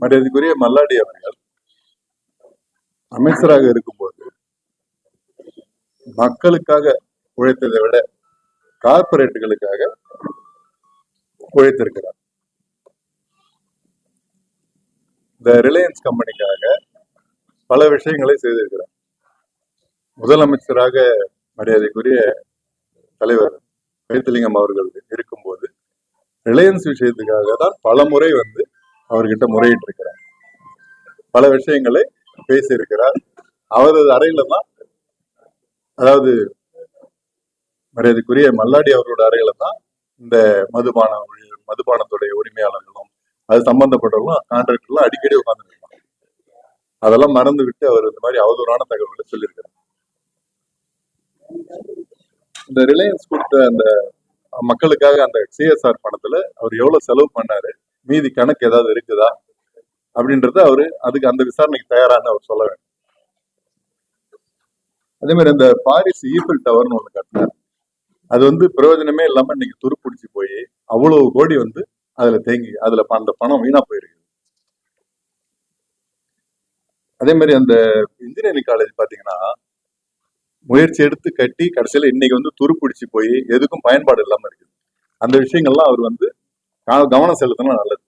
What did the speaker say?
மரியாதைக்குரிய மல்லாடி அவர்கள் அமைச்சராக இருக்கும்போது மக்களுக்காக உழைத்ததை விட கார்பரேட்டுகளுக்காக உழைத்திருக்கிறார். இந்த ரிலையன்ஸ் கம்பெனிக்காக பல விஷயங்களை செய்திருக்கிறார். முதலமைச்சராக மரியாதைக்குரிய தலைவர் வைத்திலிங்கம் அவர்கள் இருக்கும்போது ரிலையன்ஸ் விஷயத்துக்காக தான் பல முறை வந்து அவர்கிட்ட முறையிட்டு இருக்கிறார் பல விஷயங்களை பேசியிருக்கிறார். அவரது அறையில தான் அதாவது மரியாதைக்குரிய மல்லாடி அவர்களோட அறையில தான் இந்த மதுபான மதுபானத்துடைய உரிமையாளர்களும் அது சம்பந்தப்பட்டவர்களும் கான்ட்ராக்டர்லாம் அடிக்கடி உட்காந்துருக்காங்க அதெல்லாம் மறந்து விட்டு அவர் இந்த மாதிரி அவதூறான தகவல்களை சொல்லியிருக்கிறார். இந்த ரிலையன்ஸ் கொடுத்த அந்த மக்களுக்காக அந்த சிஎஸ்ஆர் பணத்துல அவர் எவ்வளவு செலவு பண்ணாரு மீதி கணக்கு ஏதாவது இருக்குதா? அப்படின்றத அவரு அதுக்கு அந்த விசாரணைக்கு தயாரான்னு அவர் சொல்ல வேண்டும். அதே மாதிரி அந்த பாரிஸ் ஈஃபில் டவர்னு ஒண்ணு கட்டினார். அது வந்து பிரயோஜனமே இல்லாம இன்னைக்கு துருப்பிடிச்சு போய் அவ்வளவு கோடி வந்து அதுல தேங்கி அதுல அந்த பணம் வீணா போயிருக்கு. அதே மாதிரி அந்த இன்ஜினியரிங் காலேஜ் பாத்தீங்கன்னா முயற்சி எடுத்து கட்டி கடைசியில இன்னைக்கு வந்து துருப்பிடிச்சு போய் எதுக்கும் பயன்பாடு இல்லாம இருக்குது. அந்த விஷயங்கள்லாம் அவர் வந்து கவனம் செலுத்தினா நல்லது.